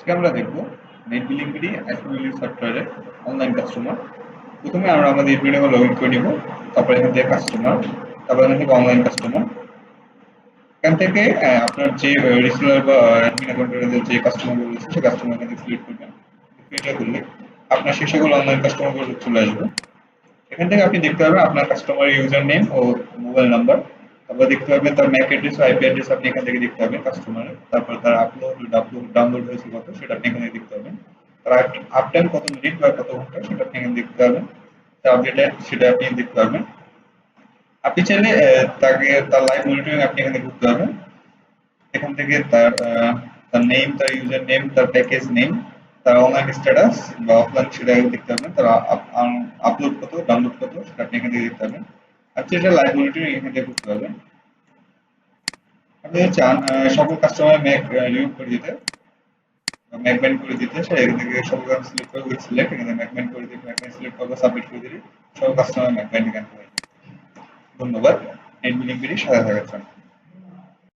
আজকে আমরা দেখব নেট বিলিং বিডি সফটওয়্যারের অনলাইন কাস্টমার প্রথমে আমরা আমাদের ইউটিউবে লগ ইন করে নিব, তারপর এখান থেকে কাস্টমার তারপর এখান থেকে অনলাইন কাস্টমার এখান থেকে আপনার যে রিসেলার বা অ্যাডমিন অ্যাকাউন্টের যে কাস্টমারগুলো রয়েছে, সেই কাস্টমার এখানে সিলেক্ট করবেন। এটা করলে আপনার সেই সকল অনলাইন কাস্টমারগুলো চলে আসবে। এখান থেকে আপনি দেখতে পাবেন আপনার কাস্টমার ইউজার নেম ও মোবাইল নাম্বার তারপর দেখতে পাবেন তার ম্যাক অ্যাড্রেস ও আইপি অ্যাড্রেস আপনি এখান থেকে দেখতে পাবেন কাস্টমারের তারপর তার আপলোড ডাউনলোড হয়েছে কত, সেটা আপনি এখানে দেখতে পাবেন তার আপ টাইম কত মিনিট বা কত ঘণ্টা, সেটা আপনি এখানে দেখতে পাবেন তার আপডেট সেটা আপনি দেখতে পাবেন আপনি চাইলে তাকে, তার লাইভ মনিটরিং আপনি এখানে করতে পারবেন এখান থেকে তার তার নেম তার ইউজার নেম তার প্যাকেজ নেম তার অনলাইন স্ট্যাটাস বা অফলাইন সেটা দেখতে পাবেন তার আপলোড কত ডাউনলোড কত, সেটা আপনি এখান থেকে দেখতে পাবেন আপনি এটা লাইভ মনিটরিং এখান থেকে করতে হবে আপনি চান সকল কাস্টমার ম্যাক রিমুভ করে দিতে ম্যাক ব্যান্ড করে দিতে, সে এখান থেকে সকল সিলেক্ট করে উইথ সিলেক্ট এখানে ম্যাক ব্যান্ড করে দিতে ম্যাক ব্যান্ড সিলেক্ট করব সাবমিট করে দিলে সকল কাস্টমার ম্যাক ব্যান্ড এখান থেকে। ধন্যবাদ। নেট বিলিং সাদা থাকার জন্য।